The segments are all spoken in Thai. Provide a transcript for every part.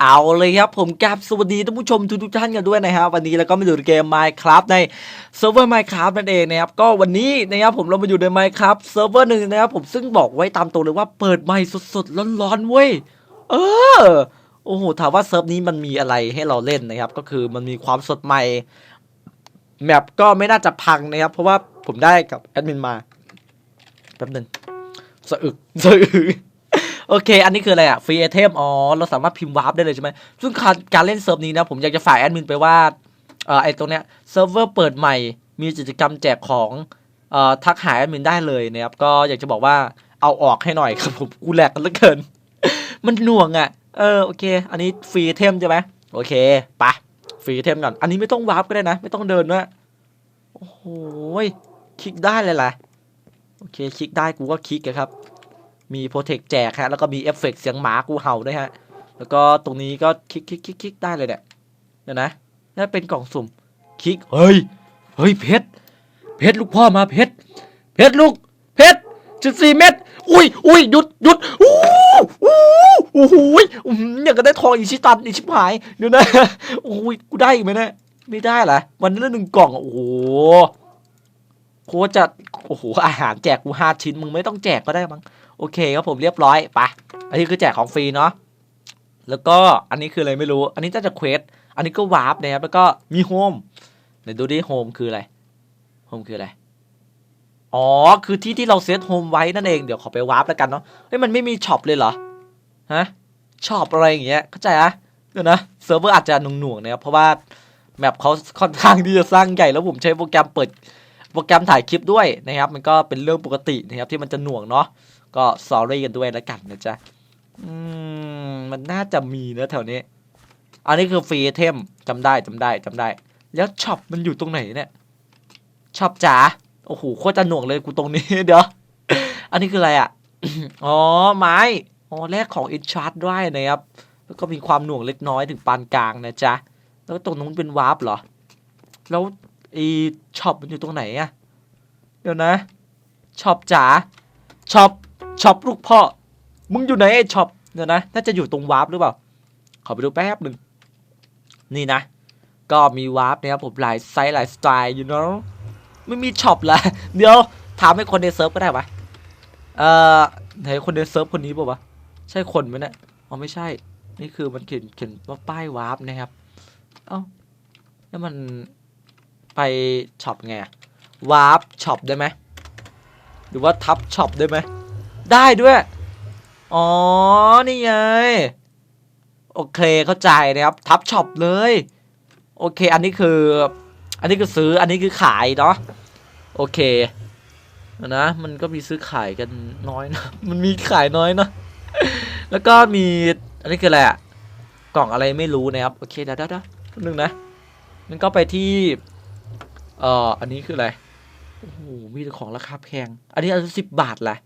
เอาเลยครับผมกับสวัสดีท่านผู้ชมทุกๆท่านกันด้วยนะครับวันนี้เราก็มาอยู่ในเกม Minecraft ในเซิร์ฟเวอร์ Minecraft นั่นเองนะครับก็วันนี้นะครับผมเรามาอยู่ใน Minecraft เซิร์ฟเวอร์หนึ่งนะครับผมซึ่งบอกไว้ตามตัวเลยว่าเปิดใหม่สดๆร้อนๆเว้ยเออโอ้โหถามว่าเซิร์ฟนี้มันมีอะไรให้เราเล่นนะครับ ก็คือมันมีความสดใหม่แมปก็ไม่น่าจะพังนะครับ เพราะว่าผมได้กับแอดมินมาแป๊บหนึงสะอึกสะอึก โอเค อันนี้คืออะไรอะฟรีไอเทมอ๋อ เราสามารถพิมพ์วาร์ปได้เลยใช่ไหม ซึ่งการการเล่นเซิร์ฟนี้นะ ผมอยากจะฝากแอดมินไปว่าเอ่อไอตรงเนี้ยเซิร์ฟเวอร์เปิดใหม่ มีกิจกรรมแจกของเอ่อทักหาแอดมินได้เลยนะครับ ก็อยากจะบอกว่าเอาออกให้หน่อยครับผมกูแหลกกันเหลือเกิน มันหน่วงอะเออโอเค อันนี้ฟรีเทมใช่ไหมโอเคปะฟรีเทมก่อน อันนี้ไม่ต้องวาร์ปก็ได้นะ ไม่ต้องเดินด้วยโอ้โหยคลิกได้เลยแหละโอเค คลิกได้กูก็คลิกอะครับ มีโปรเทคแจกฮะแล้วก็มีเอฟเฟกต์เสียงหมากูเห่าด้วยฮะ แล้วก็ตรงนี้ก็คลิกคลิกคลิกคลิกได้เลยเนี่ยเดี๋ยวนะนั่นเป็นกล่องสุ่มคลิกเฮ้ยเฮ้ยเพชรเพชรลูกพ่อมาเพชรเพชรลูกเพชรจุดสี่เม็ดอุ้ยอุ้ยหยุดหยุดอู้อู้โอ้โหยอื้อหืออยากจะได้ทองอีชิตันอีชิบหายเดี๋ยวนะโอ้ยกูได้อีกไหมเนี่ยไม่ได้เหรอวันนั้นหนึ่งกล่องโอ้โหโคจะโอ้โหอาหารแจกกูห้าชิ้นมึงไม่ต้องแจกก็ได้มั้ง โอเคครับผมเรียบร้อยไปอันนี้คือแจกของฟรีเนาะแล้วก็อันนี้คืออะไรไม่รู้ อันนี้น่าจะเควสอันนี้ก็วาร์ปนะครับแล้วก็มีโฮมไหนดูดิโฮมคืออะไรโฮมคืออะไรอ๋อคือที่ที่เราเซตโฮมไว้นั่นเองเดี๋ยวขอไปวาร์ปแล้วกันเนาะเฮ้ยมันไม่มีช็อปเลยเหรอฮะช็อปอะไรอย่างเงี้ยเข้าใจอะเดี๋ยวนะเซิร์ฟเวอร์อาจจะหน่วงๆนะครับเพราะว่าแมปเขาค่อนข้างที่จะสร้างใหญ่แล้วผมใช้โปรแกรมเปิด โปรแกรมถ่ายคลิปด้วยนะครับ มันก็เป็นเรื่องปกตินะครับที่มันจะหน่วงเนาะก็สอรี่กันด้วยแล้วกันนะจ๊ะอืมมันน่าจะมีนะแถวนี้ อันนี้คือฟรีเทมจำได้จำได้จำได้ แล้วช็อปมันอยู่ตรงไหนเนี่ยช็อปจ๋าโอ้โหโคตรจะหน่วงเลยกูตรงนี้เดี๋ยวอันนี้คืออะไรอะอ๋อไม้อ๋อแลกของอินชาร์ดด้วยนะครับแล้วก็มีความหน่วงเล็กน้อยถึงปานกลางนะจ๊ะแล้วตรงนู้นเป็นวาร์ปเหรอ แล้ว ไอช็อปมันอยู่ตรงไหนอะเดี๋ยวนะช็อปจ๋าช็อปช็อปลูกพ่อ มึงอยู่ไหนไอช็อปเดี๋ยวนะน่าจะอยู่ตรงวาร์ปหรือเปล่า ขอไปดูแป๊บหนึ่งนี่นะ ก็มีวาร์ปนะครับผมหลายไซส์หลายสไตล์อยู่เนาะไม่มีช็อปละเดี๋ยวถามให้คนในเซิร์ฟก็ได้ปะเอ่อไหนคนในเซิร์ฟคนนี้ป่าวะใช่คนไหมเนี่ยอ๋อไม่ใช่ นี่คือมันเขียนเขียนว่าป้ายวาร์ปนะครับ เอ้าแล้วมัน ไปช็อปไงวาร์ปช็อปได้ไหมหรือว่าทับช็อปได้ไหมได้ด้วย อ๋อ นี่ไง โอเคเข้าใจนะครับ ทับช็อปเลย โอเค อันนี้คือ อันนี้คือซื้อ อันนี้คือขายเนาะ โอเค นะ มันก็มีซื้อขายกันน้อยนะ มันมีขายน้อยเนาะแล้วก็มี อันนี้คืออะไรอะกล่องอะไรไม่รู้นะครับ โอเคเดี๋ยวเดี๋ยวเดี๋ยวแป๊บนึงนะมันก็ไปที่ เอ่ออันนี้คืออะไรโอ้โหมีแต่ของราคาแพง อันนี้อันสิบบาทแหละ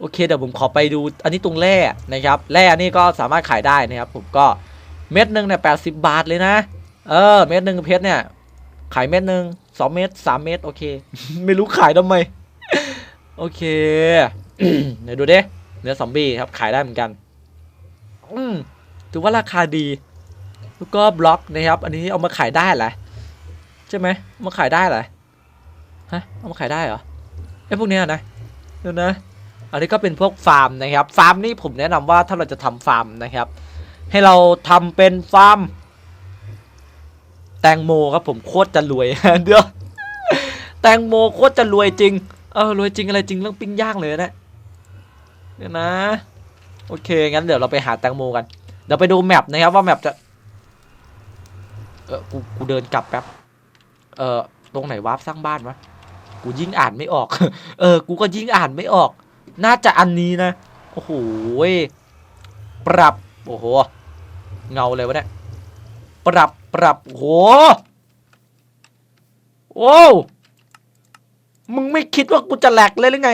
โอเคเดี๋ยวผมขอไปดูอันนี้ตรงแร่นะครับแร่นี่ก็สามารถขายได้นะครับ ผมก็เม็ดหนึ่งเนี่ยแปดสิบบาทเลยนะ เออ เม็ดหนึ่งเพชรเนี่ย ขายเม็ดหนึ่งสองเม็ดสามเม็ดโอเค ไม่รู้ขายทำไม โอเคเดี๋ยวดูดิเนื้อซอมบี้ครับขายได้เหมือนกันอืมถือว่าราคาดี แล้วก็บล็อกนะครับ อันนี้เอามาขายได้เหรอใช่ไหมมาขายได้เหรอฮะเอามาขายได้เหรอไอ้พวกเนี้ยนะเดี๋ยวนะอันนี้ก็เป็นพวกฟาร์มนะครับฟาร์มนี่ผมแนะนำว่าถ้าเราจะทำฟาร์มนะครับ ให้เราทำเป็นฟาร์ม แตงโมครับผมโคตรจะรวยเดี๋ยวแตงโมโคตรจะรวยจริงเออรวยจริงอะไรจริงเรื่องปิ้งย่างเลยนะเดี๋ยวนะโอเคงั้นเดี๋ยวเราไปหาแตงโมกันเดี๋ยวไปดูแมปนะครับว่าแมปจะเออกูกูเดินกลับแป๊บ เออตรงไหนวาร์ปสร้างบ้านวะกูยิ่งอ่านไม่ออก เออ กูก็ยิ่งอ่านไม่ออก น่าจะอันนี้นะ โอ้โหปรับ โอ้โห เงาเลยวะเนี่ย ปรับ ปรับ โอ้โห โอ้มึงไม่คิดว่ากูจะแหลกเลยหรือไง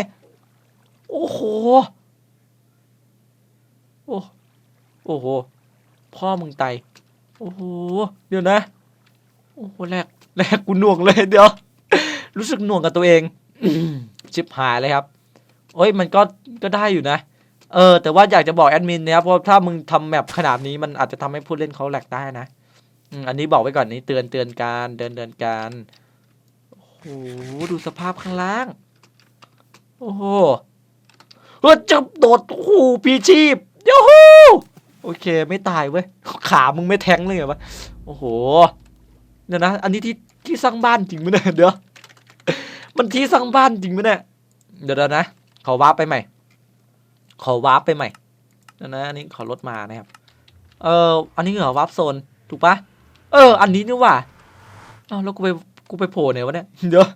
โอ้โห โอ้โอ้โหพ่อมึงตาย โอ้โห เดี๋ยวนะ โอ้โหแหลกแหลกกูหน่วงเลยเดี๋ยว รู้สึกหน่วงกับตัวเองชิบหายเลยครับโอ้ยมันก็ก็ได้อยู่นะ เออ แต่ว่าอยากจะบอกแอดมินนะครับเพราะถ้ามึงทำแมปขนาดนี้มันอาจจะทำให้ผู้เล่นเขาแหลกได้นะอันนี้บอกไว้ก่อนนี้เตือนเตือนการเดินเดินการโอ้โหดูสภาพข้างล่าง โอ้โหเฮ้ยจะโดดโอ้โหพีชีพยูฮูโอเค ไม่ตายเว้ยขามึงไม่แทงเลยเหรอวะโอ้โห เดี๋ยวนะ อันนี้ที่ที่สร้างบ้านจริงไหมเนี่ยเดี๋ยว มันที่สร้างบ้านจริงไหมเนี่ย เดี๋ยวนะ ขอวาร์ปไปใหม่ ขอวาร์ปไปใหม่เดี๋ยวนะ อันนี้ขอลดมานะครับ เออ อันนี้เหรอวาร์ปโซน ถูกปะเออ อันนี้นี่ว่าอ้าวแล้วกูไป กูไปโผล่ไหนวะเนี่ย เดี๋ยว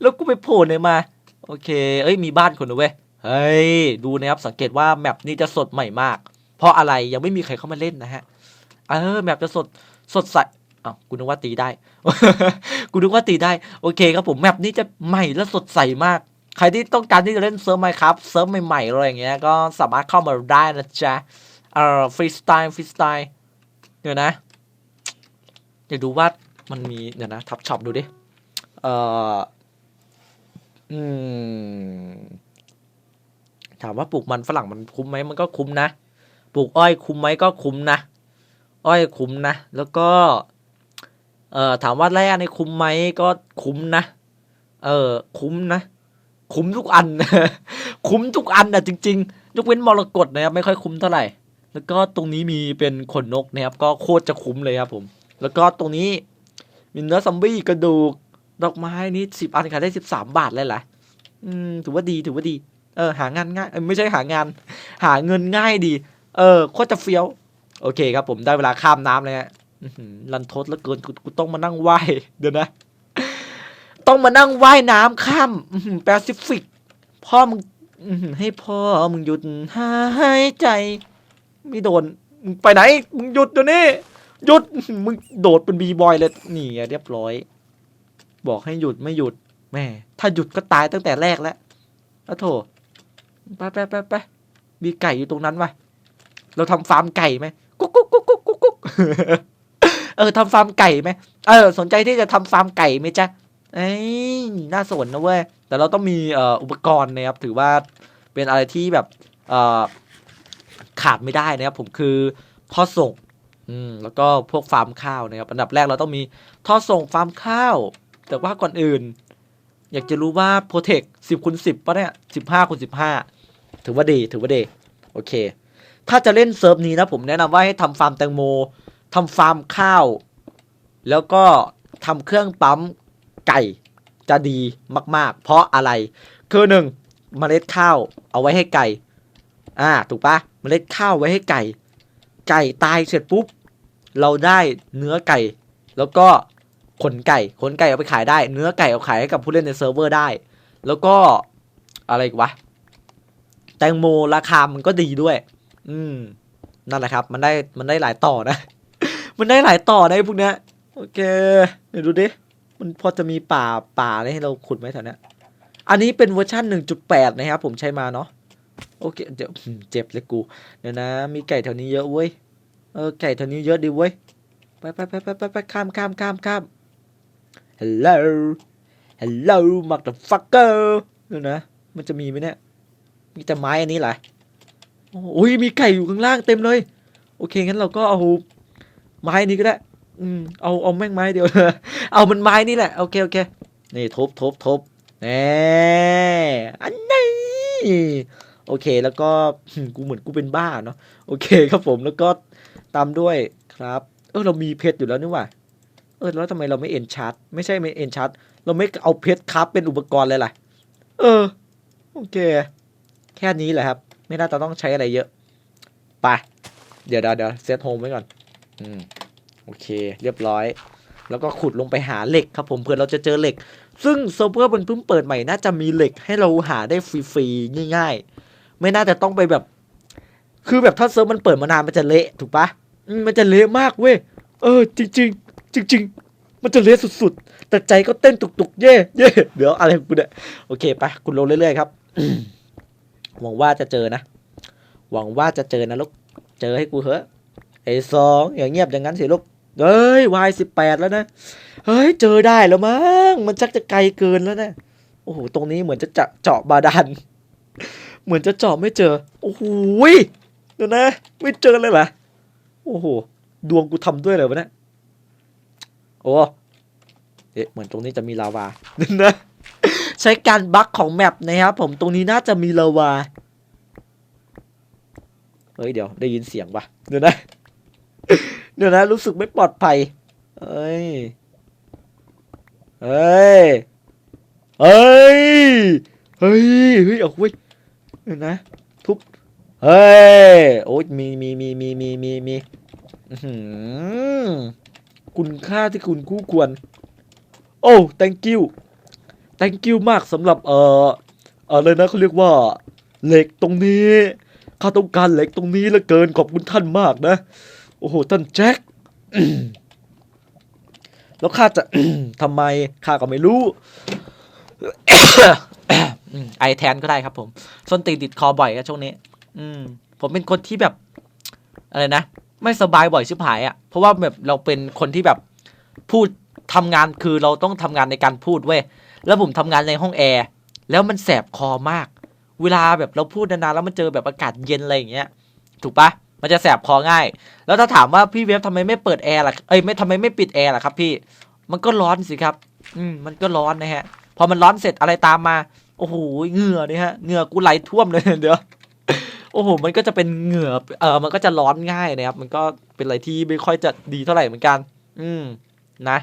แล้วกูไปโผล่ไหนมา โอเค เอ้ย มีบ้านคนด้วยเว้ยเฮ้ย ดูนะครับ สังเกตว่าแมปนี้จะสดใหม่มาก เพราะอะไร ยังไม่มีใครเข้ามาเล่นนะฮะ เออ แมปจะสด สดใส อ้าวกูนึกว่าตีได้ กูนึกว่าตีได้ โอเคครับผม แมปนี้จะใหม่และสดใสมาก ใครที่ต้องการที่จะเล่นเซิร์ฟไหมครับ เซิร์ฟใหม่ๆอะไรอย่างเงี้ย ก็สามารถเข้ามาได้นะจ๊ะ เอ่อ ฟรีสไตล์ ฟรีสไตล์ เดี๋ยวนะ อยากดูว่ามันมี เดี๋ยวนะ ทับช็อปดูดิ เอ่อ อืม ถามว่าปลูกมันฝรั่งมันคุ้มไหม มันก็คุ้มนะ ปลูกอ้อยคุ้มไหมก็คุ้มนะ อ้อยคุ้มนะ แล้วก็ เอ่อถามว่าแร่ในคุ้มไหมก็คุ้มนะ เออคุ้มนะ คุ้มทุกอัน คุ้มทุกอันนะจริงๆยกเว้นมรกตนะครับไม่ค่อยคุ้มเท่าไหร่ แล้วก็ตรงนี้มีเป็นขนนกนะครับ ก็โคตรจะคุ้มเลยครับผม แล้วก็ตรงนี้มีเนื้อซอมบี้กระดูกดอกไม้นี่สิบอันขายได้สิบสามบาทเลยแหละอืมถือว่าดีถือว่าดี เออ หางานง่ายเอ้ยไม่ใช่หางาน หาเงินง่ายดี เออโคตรจะเฟี้ยว โอเคครับผมได้เวลาข้ามน้ำเลยฮะ อื้อหือรันทดแล้วเกินกูต้องมานั่งว่ายเดี๋ยวนะ ต้องมานั่งว่ายน้ำข้ามแปซิฟิก พ่อมึงให้พ่อมึงหยุดหายใจ ไม่โดน มึงไปไหน มึงหยุดเดี๋ยวนี้หยุด มึงโดดเป็นบีบอยเลยนี่เรียบร้อย บอกให้หยุดไม่หยุดแม่ถ้าหยุดก็ตายตั้งแต่แรกแล้วแล้วโถไปไปไปไปมีไก่อยู่ตรงนั้นวะเราทำฟาร์มไก่ไหมกุ๊กกุ๊กกุ๊กกุ๊กกุ๊ก เออทำฟาร์มไก่ไหมเออ สนใจที่จะทำฟาร์มไก่ไหมจ๊ะเอ้ยน่าสนนะเว้ยแต่เราต้องมีเอ่ออุปกรณ์นะครับ ถือว่าเป็นอะไรที่แบบเอ่อขาดไม่ได้นะครับ ผมคือท่อส่งอืมแล้วก็พวกฟาร์มข้าวนะครับอันดับแรกเราต้องมีท่อส่งฟาร์มข้าว แต่ว่าก่อนอื่น อยากจะรู้ว่าโปรเทคสิบคูณสิบปะเนี่ยสิบห้าคูณสิบห้าถือว่าดีถือว่าดีโอเค ถ้าจะเล่นเซิร์ฟนี้นะผมแนะนำว่าให้ทำฟาร์มแตงโม ทำฟาร์มข้าว แล้วก็ทำเครื่องปั๊มไก่จะดีมาก ๆ เพราะอะไร คือหนึ่งเมล็ดข้าวเอาไว้ให้ไก่ อ่า ถูกปะเมล็ดข้าวไว้ให้ไก่ ไก่ตายเสร็จปุ๊บ เราได้เนื้อไก่ แล้วก็ขนไก่ ขนไก่เอาไปขายได้ เนื้อไก่เอาขายให้กับผู้เล่นในเซิร์ฟเวอร์ได้ แล้วก็อะไรวะ แตงโมราคามันก็ดีด้วย อืม นั่นแหละครับ มันได้ มันได้หลายต่อนะ มันได้หลายต่อนะไอ้พวกเนี้ยโอเคเดี๋ยวดูดิมันพอจะมีป่าป่าอะไรให้เราขุดไหมแถวเนี้ยอันนี้เป็นเวอร์ชัน1.8 นะครับผมใช้มาเนาะโอเคเดี๋ยวเจ็บเลยกูเดี๋ยวนะ มีไก่แถวนี้เยอะเว้ยเออไก่แถวนี้เยอะดีเว้ยไปไปไปไปไปไปข้ามข้ามข้ามข้าม hello hello motherfucker เดี๋ยวนะ มันจะมีไหมเนี่ยมีแต่ไม้อันนี้แหละโอ้ยมีไก่อยู่ข้างล่างเต็มเลย โอเคงั้นเราก็เอา ไม้นี้ก็ได้ อืมเอาเอาแม่งไม้เดียวเอามันไม้นี่แหละโอเคโอเคนี่ทุบทุบทุบแน่อันนี้โอเคแล้วก็กูเหมือนกูเป็นบ้าเนาะโอเคครับผมแล้วก็ตามด้วยครับ เออเรามีเพชรอยู่แล้วนี่หว่าเออแล้วทำไมเราไม่เอ็นชาร์ตไม่ใช่ไม่เอ็นชาร์ตเราไม่เอาเพชรครับเป็นอุปกรณ์เลยล่ะ เออ โอเค แค่นี้แหละครับ ไม่น่าจะต้องใช้อะไรเยอะ ไป เดี๋ยวเดี๋ยวเดี๋ยวเซตโฮมไว้ก่อน อืม โอเค เรียบร้อย แล้วก็ขุดลงไปหาเหล็กครับผมเพื่อเราจะเจอเหล็ก ซึ่งเซิร์ฟเวอร์มันเพิ่งเปิดใหม่น่าจะมีเหล็กให้เราหาได้ฟรีๆง่าย ๆ ไม่น่าจะต้องไปแบบ คือแบบถ้าเซิร์ฟมันเปิดมานานมันจะเละถูกปะมันจะเละมากเว้ยเออ จริง ๆ จริง ๆมันจะเละสุดๆ แต่ใจก็เต้นตุกๆ เย่เย่เดี๋ยวอะไรกูเนี่ยโอเคไปคุณลงเรื่อยๆครับ หวังว่าจะเจอนะ หวังว่าจะเจอนะลูก เจอให้กูเถอะไอ้สองอย่างเงียบอย่างนั้นสิลูก เฮ้ยวายสิบแปดแล้วนะ เฮ้ย เจอได้แล้วมั้ง มันชักจะไกลเกินแล้วนะ โอ้โห ตรงนี้เหมือนจะจะเจาะบาดาล เหมือนจะเจาะไม่เจอ โอ้โหยเดี๋ยวนะ ไม่เจอเลยเหรอ โอ้โห ดวงกูทำด้วยเลยวะเนี่ย โอ้ เอ๊ะ เหมือนตรงนี้จะมีลาวาเดี๋ยวนะ ใช้การบั๊กของแมปนะครับผม ตรงนี้น่าจะมีลาวา เฮ้ย เดี๋ยวได้ยินเสียงปะเดี๋ยวนะ เดี๋ยวนะ รู้สึกไม่ปลอดภัย เอ้ยเฮ้ยเฮ้ย เฮ้ย เฮ้ยเอาเว้ยเดี๋ยวนะ ทุบ เฮ้ย โอ้ยมีมีมีมีมีมีมีคุณค่าที่คุณคู่ควร โอ้ thank you thank you มากสำหรับเอ่ออะไรนะเขาเรียกว่า เหล็กตรงนี้ ข้าต้องการเหล็กตรงนี้เหลือเกินขอบคุณท่านมากนะ โอ้โหท่านแจ็คแล้วข้าจะทำไมข้าก็ไม่รู้ ไอแทนก็ได้ครับ ผมส้นตีนติดคอบ่อยอะช่วงนี้ อืม ผมเป็นคนที่แบบ อะไรนะไม่สบายบ่อยชิบหายอะเพราะว่าแบบเราเป็นคนที่แบบพูดทำงานคือเราต้องทำงานในการพูดเว้ยแล้วผมทำงานในห้องแอร์แล้วมันแสบคอมาก เวลาแบบเราพูดนานๆแล้วมันเจอแบบอากาศเย็นอะไรอย่างเงี้ย ถูกปะ มันจะแสบคอง่าย แล้วถ้าถามว่าพี่เวฟทำไมไม่เปิดแอร์ล่ะเอ้ยไม่ทำไมไม่ปิดแอร์ล่ะครับ พี่มันก็ร้อนสิครับ อืมมันก็ร้อนนะฮะ พอมันร้อนเสร็จอะไรตามมา โอ้โหเหงื่อนี่ฮะเหงื่อกูไหลท่วมเลยเดี๋ยวโอ้โหมันก็จะเป็นเหงื่อเออมันก็จะร้อนง่ายนะครับ มันก็เป็นอะไรที่ไม่ค่อยจะดีเท่าไหร่เหมือนกัน อืมนะ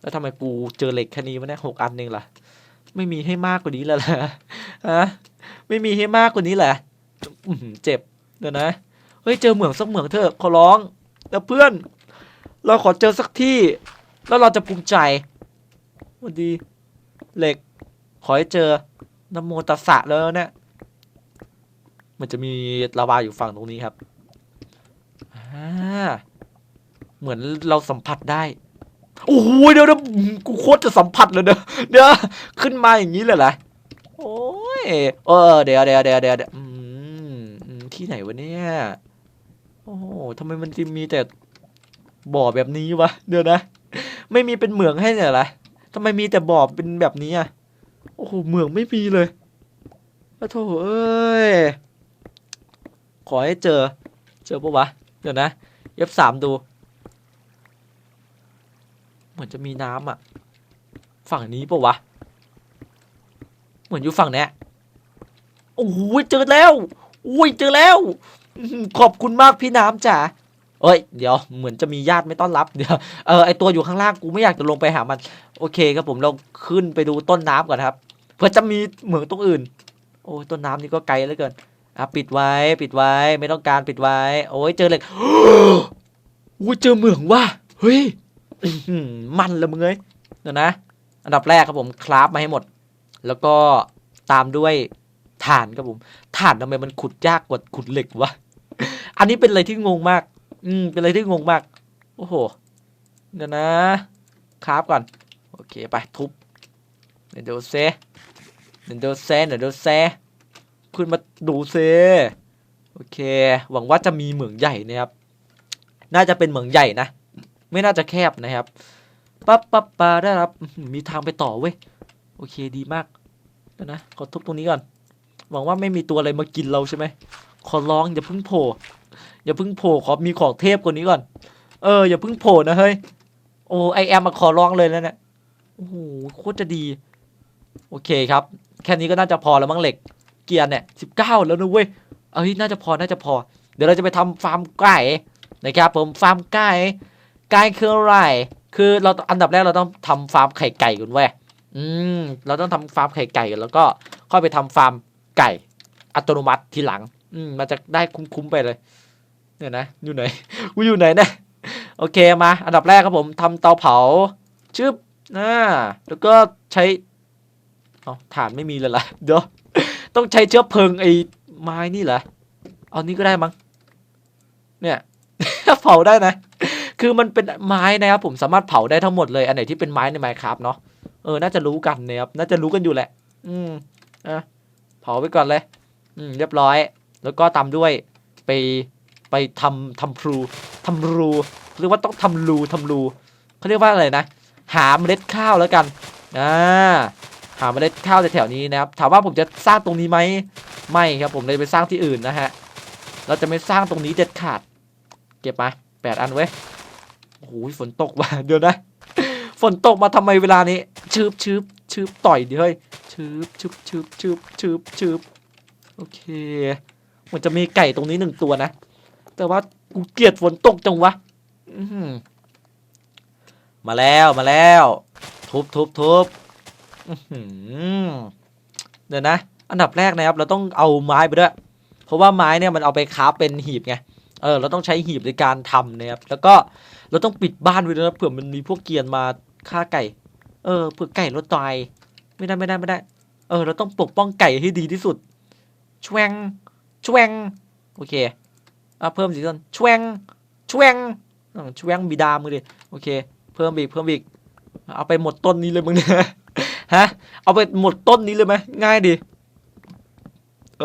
แล้วทำไมกูเจอเหล็กแค่นี้วะเนี่ยหกอันเองล่ะ ไม่มีให้มากกว่านี้แล้วล่ะฮะไม่มีให้มากกว่านี้แหละเจ็บเดี๋ยวนะ เฮ้ยเจอเหมืองสักเหมืองเถอะขอร้องแล้วเพื่อน เราขอเจอสักที่ แล้วเราจะภูมิใจวัสดีเหล็ก ขอให้เจอนโมตัสสะแล้วเนี่ยมันจะมีลาวาอยู่ฝั่งตรงนี้ครับอ่าเหมือนเราสัมผัสได้ โอ้โหเดี๋ยวนะกูโคตรจะสัมผัสเลยเด้อเดี๋ยวขึ้นมาอย่างนี้เลยเหรอโอ้ยเออเดี๋ยวเดี๋ยวเดี๋ยวเดี๋ยวเดี๋ยวอืมอืมที่ไหนวะเนี่ย โอ้โหทำไมมันจะมีแต่บ่อแบบนี้วะ เดี๋ยวนะ ไม่มีเป็นเหมืองให้เนี่ยเหรอทำไมมีแต่บ่อเป็นแบบนี้อะ โอ้โห เหมืองไม่มีเลยโอ้โถเอ้ย ขอให้เจอ เจอปะวะ เดี๋ยวนะเย็บสามดู เหมือนจะมีน้ำอะ ฝั่งนี้ปะวะ เหมือนอยู่ฝั่งเนี้ยโอ้โห เจอแล้ว อุ้ย เจอแล้ว ขอบคุณมากพี่น้ำจ๋าเอ้ยเดี๋ยวเหมือนจะมีญาติไม่ต้อนรับเดี๋ยวเออไอตัวอยู่ข้างล่างกูไม่อยากจะลงไปหามัน โอเคครับผมเราขึ้นไปดูต้นน้ำก่อนครับ เพื่อจะมีเหมืองตรงอื่น โอ้ยต้นน้ำนี่ก็ไกลเหลือเกินอะปิดไว้ปิดไว้ไม่ต้องการปิดไว้ โอ้ยเจอเหล็กโอ้เจอเหมืองว่ะเฮ้ยมันละมึงเอ้ยเดี๋ยวนะ อันดับแรกครับผมคราฟมาให้หมด แล้วก็ตามด้วยถ่านครับผมถ่านทำไมมันขุดยากกว่าขุดเหล็กวะ อันนี้เป็นอะไรที่งงมาก อืม เป็นอะไรที่งงมาก โอ้โห เดี๋ยวนะคราฟก่อน โอเค ไป ทุบ เดี๋ยวดูเซเดี๋ยวดูเซเดี๋ยวดูเซขึ้นมาดูเซโอเค หวังว่าจะมีเหมืองใหญ่นะครับ น่าจะเป็นเหมืองใหญ่นะ ไม่น่าจะแคบนะครับ ปั๊บปั๊บปาได้รับ มีทางไปต่อเว้ย โอเค ดีมากเดี๋ยวนะ ขอทุบตรงนี้ก่อน หวังว่าไม่มีตัวอะไรมากินเราใช่ไหม ขอร้องอย่าเพิ่งโผล่อย่าเพิ่งโผล่ขอมีของเทพกว่านี้ก่อน เอออย่าเพิ่งโผล่นะเฮ้ยโอ้ไอแอมมาขอร้องเลยแล้วเนี่ยโอ้โหโคตรจะดี โอเคครับ แค่นี้ก็น่าจะพอแล้วมั้งเหล็ก เกียร์เนี่ยสิบเก้าแล้วนะเว้ยเอ้ยน่าจะพอน่าจะพอ เดี๋ยวเราจะไปทำฟาร์มไก่นะครับผมฟาร์มไก่ไก่คืออะไรคือเราอันดับแรกเราต้องทำฟาร์มไข่ไก่ก่อนเว้ยอืมเราต้องทำฟาร์มไข่ไก่ก่อนแล้วก็ค่อยไปทำฟาร์มไก่อัตโนมัติทีหลัง อืมมันจะได้คุ้มๆไปเลยเนี่ยนะอยู่ไหนกูอยู่ไหนเนี่ยโอเคมา อันดับแรกครับผมทำเตาเผาชึบอ่าแล้วก็ใช้เอาถ่านไม่มีเลยล่ะเดี๋ยวต้องใช้เชื้อเพลิงไอ้ไม้นี่เหรอเอานี้ก็ได้มั้งเนี่ยเผาได้นะ คือมันเป็นไม้นะครับผมสามารถเผาได้ทั้งหมดเลยอันไหนที่เป็นไม้ในไมครับเนาะเออน่าจะรู้กันนะครับน่าจะรู้กันอยู่แหละ อืมอะเผาไปก่อนเลย อืมเรียบร้อย แล้วก็ตามด้วยไปไปทำทำพลูทำรูเรียกว่าต้องทำรูทำรูเขาเรียกว่าอะไรนะ หาเมล็ดข้าวแล้วกันอ่าหาเมล็ดข้าวแถวๆนี้นะครับถามว่าผมจะสร้างตรงนี้ไหมไม่ครับผมเลยไปสร้างที่อื่นนะฮะเราจะไม่สร้างตรงนี้เด็ดขาด เก็บมาแปดอันเว้ยโอ้โหฝนตกมาเดี๋ยวนะฝนตกมาทำไมเวลานี้ชืบชืบชืบต่อยดิเฮ้ยชืบชืบชืบชืบชืบชืบโอเค มันจะมีไก่ตรงนี้หนึ่งตัวนะ แต่ว่ากูเกลียดฝนตกจังวะมาแล้วมาแล้ว ทุบทุบทุบเดี๋ยวนะ อันดับแรกนะครับ เราต้องเอาไม้ไปด้วย เพราะว่าไม้เนี่ยมันเอาไปคราเป็นหีบไงเออเราต้องใช้หีบในการทำนะครับแล้วก็เราต้องปิดบ้านไว้ด้วยนะเผื่อมันมีพวกเกรียนมาฆ่าไก่ เออเผื่อไก่รถตายไม่ได้ไม่ได้ไม่ได้ เออ เราต้องปกป้องไก่ให้ดีที่สุดชวง ชวงโอเคอะเพิ่มสีต้นชวงชวงอะชวงบิดามือดิโอเค เพิ่มอีกเพิ่มอีกเอาไปหมดต้นนี้เลยมึงเนี่ยฮะเอาไปหมดต้นนี้เลยไหมง่ายดีเอ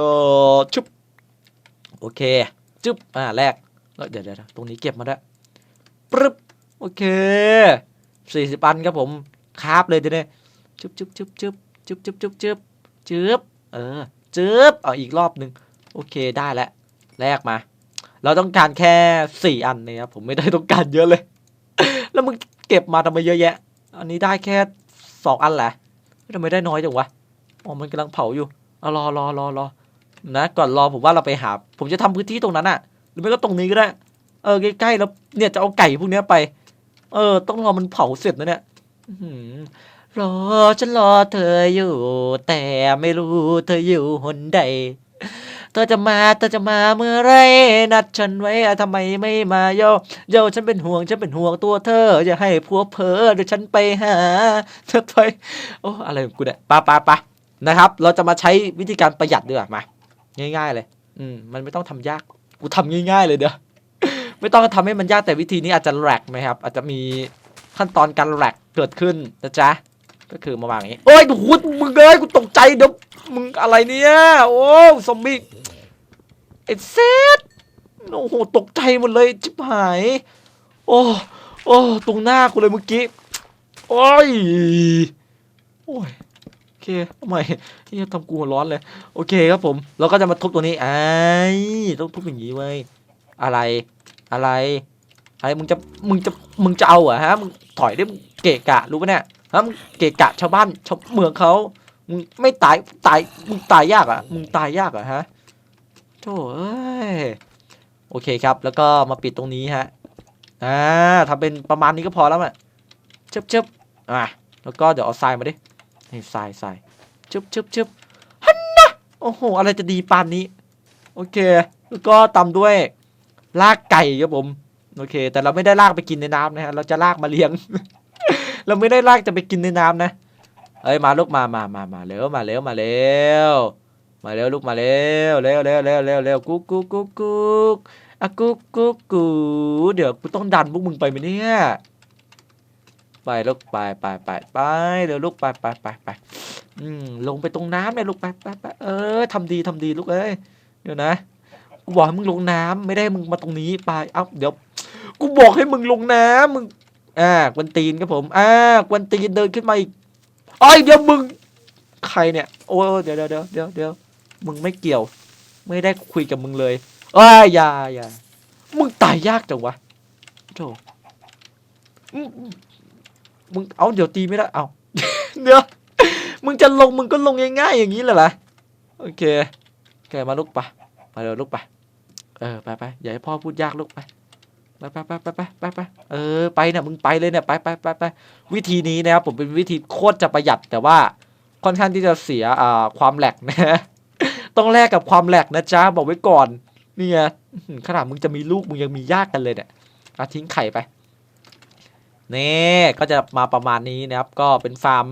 อชุบโอเคจุ๊บอ่าแรกเดี๋ยวเดี๋ยวตรงนี้เก็บมาได้ปึ๊บโอเคสี่สิบอันครับผมคาบเลยทีนี้จุ๊บจุ๊บจุ๊บจุ๊บจุ๊บจุ๊บจุ๊บจุ๊บจุ๊บเออจุ๊บเอาอีกรอบหนึ่ง โอเคได้แล้วแรกมา เราต้องการแค่สี่อันเนี่ยครับผมไม่ได้ต้องการเยอะเลย แล้วมึงเก็บมาทำไมเยอะแยะ อันนี้ได้แค่สองอันแหละทำไมได้น้อยจังวะอ๋อมันกำลังเผาอยู่เอารอรอรอรอนะก่อนรอผมว่าเราไปหา ผมจะทำพื้นที่ตรงนั้นอะหรือไม่ก็ตรงนี้ก็ได้ เออใกล้ๆแล้วเนี่ยจะเอาไก่พวกเนี้ยไป เออ ต้องรอมันเผาเสร็จนะเนี่ยรอฉันรอเธออยู่ แต่ไม่รู้เธออยู่หนใด เธอจะมาเธอจะมาเมื่อไรนัดฉันไว้อะทำไมไม่มาโยโยฉันเป็นห่วงฉันเป็นห่วงตัวเธออย่าให้พัวเพอเดี๋ยวฉันไปหาเธอไปโอ้อะไรของกูเนี่ยปไปไปนะครับ เราจะมาใช้วิธีการประหยัดดีกว่ามา ง่ายๆเลย อืมมันไม่ต้องทำยากกูทำง่ายๆเลยเด้อไม่ต้องทำให้มันยากแต่วิธีนี้อาจจะแหลกไหมครับ อาจจะมีขั้นตอนการแหลกเกิดขึ้นนะจ๊ะ ก็คือมาวางอย่างนี้โอ้ยโอ้โหมึงเอ้ยกูตกใจเดี๋ยวมึงอะไรเนี่ยโอ้ซอมบี้ไอ้เซตโอ้โหตกใจหมดเลยชิบหาย โอ้โอ้ตรงหน้ากูเลยเมื่อกี้โอ้ยโอ้ยโอเคทำไมที่ทำกูร้อนเลย โอเคครับผมเราก็จะมาทุบตัวนี้ไอ้ต้องทุบอย่างนี้เว้ยอะไรอะไรอะไรมึงจะมึงจะมึงจะเอาเหรอฮะมึงถอยได้เกะกะรู้ปะเนี่ย ฮะมึงเกะกะชาวบ้านชาวเมืองเขามึงไม่ตายตายมึงตายยากอะมึงตายยากอะฮะโธ่เอ้ยโอเคครับ แล้วก็มาปิดตรงนี้ฮะอ่าทำเป็นประมาณนี้ก็พอแล้วอะเชิบเชิบอะแล้วก็เดี๋ยวเอาทรายมาดินี่ทรายทรายชึบชึบชึบฮันนะโอ้โหอะไรจะดีปานนี้ โอเค แล้วก็ตำด้วยลากไก่ครับผม โอเค แต่เราไม่ได้ลากไปกินในน้ำนะฮะเราจะลากมาเลี้ยง เราไม่ได้ลากจะไปกินในน้ำนะเอ้ยมาลูกมามามามาเร็วมาเร็วมาเร็วมาเร็วลูกมาเร็วเร็วเร็วเร็วเร็วเร็วกุ๊กกุ๊กกุ๊กกุ๊กอะกุ๊กกุ๊กกุ๊กเดี๋ยวกูต้องดันพวกมึงไปไหมเนี่ยไปลูกไปไปไปไปเดี๋ยวลูกไปไปไปไปอืมลงไปตรงน้ำเนี่ยลูกไปไปไปเออทำดีทำดีลูกเอ้ยเดี๋ยวนะกูบอกให้มึงลงน้ำไม่ได้มึงมาตรงนี้ไปเอ้าเดี๋ยวกูบอกให้มึงลงน้ำมึง อ่ากวนตีนครับผมอ่ากวนตีนเดินขึ้นมาอีกไอ้เดี๋ยวมึงใครเนี่ย โอ้เดี๋ยวเดี๋ยวเดี๋ยวเดี๋ยวเดี๋ยวมึงไม่เกี่ยว ไม่ได้คุยกับมึงเลยเอ้ยอย่าอย่ามึงตายยากจังวะโธ่มึงเอาเดี๋ยวตีไม่ได้เอาเดี๋ยวมึงจะลงมึงก็ลงง่ายๆอย่างนี้เลยเหรอโอเคโอเคมาลุกไปมาเร็วลุกไปเออไปไปอย่าให้พ่อพูดยากลุกไป ไปไปไปไปไปไปเออไปเนี่ยมึงไปเลยเนี่ยไปไปไปไปวิธีนี้นะครับผมเป็นวิธีโคตรจะประหยัดแต่ว่าค่อนข้างที่จะเสียอ่าความแหลกนะต้องแลกกับความแหลกนะจ๊ะบอกไว้ก่อนนี่ไงขนาดมึงจะมีลูกมึงยังมียากกันเลยเนี่ยอาทิ้งไข่ไปนี่ก็จะมาประมาณนี้นะครับ ก็เป็นฟาร์ม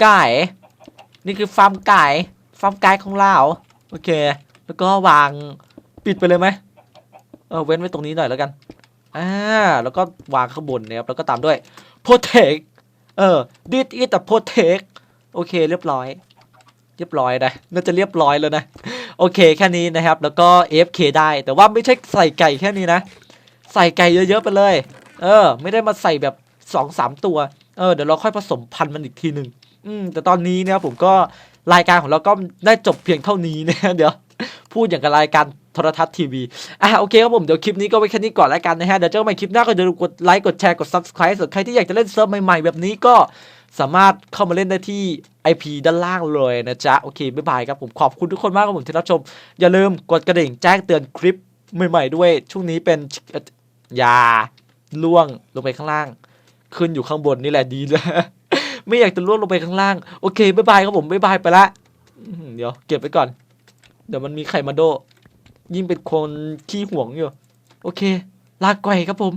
ไก่นี่คือฟาร์มไก่ฟาร์มไก่ของเราโอเค แล้วก็วางปิดไปเลยไหมเออเว้นไว้ตรงนี้หน่อยแล้วกัน อ่าแล้วก็วางข้างบนนะครับแล้วก็ตามด้วย protect เออ this is a protect โอเคเรียบร้อย เรียบร้อยนะน่าจะเรียบร้อยแล้วนะ โอเคแค่นี้นะครับ แล้วก็ AFK ได้แต่ว่าไม่ใช่ใส่ไก่แค่นี้นะ ใส่ไก่เยอะๆไปเลย เออ ไม่ได้มาใส่แบบสองสามตัวเออเดี๋ยวเราค่อยผสมพันธุ์มันอีกทีหนึ่งอืมแต่ตอนนี้นะครับผมก็รายการของเราก็ได้จบเพียงเท่านี้นะเดี๋ยว พูดอย่างกับรายการ ทรทัศน์ทีวี อะโอเคครับผม เดี๋ยวคลิปนี้ก็ไว้แค่นี้ก่อนแล้วกันนะฮะ เดี๋ยวเจอกันใหม่คลิปหน้าก็อย่าลืมกดไลค์ กดแชร์ กด subscribe ส่วนใครที่อยากจะเล่นเซิร์ฟใหม่ๆ แบบนี้ก็สามารถเข้ามาเล่นได้ที่ IP ด้านล่างเลยนะจ๊ะ โอเค บ๊ายบายครับผม ขอบคุณทุกคนมากครับผมที่รับชม อย่าลืมกดกระดิ่งแจ้งเตือนคลิปใหม่ ๆ ด้วย ช่วงนี้เป็นยาล่วงลงไปข้างล่าง ขึ้นอยู่ข้างบนนี่แหละดีเลยไม่อยากจะล่วงลงไปข้างล่าง โอเคบ๊ายบายครับผมบ๊ายบายไปละเดี๋ยวเก็บไว้ก่อน เดี๋ยวมันมีไข่มาโด ยิ่งเป็นคนขี้หวงอยู่ โอเค ลาก่อยครับผม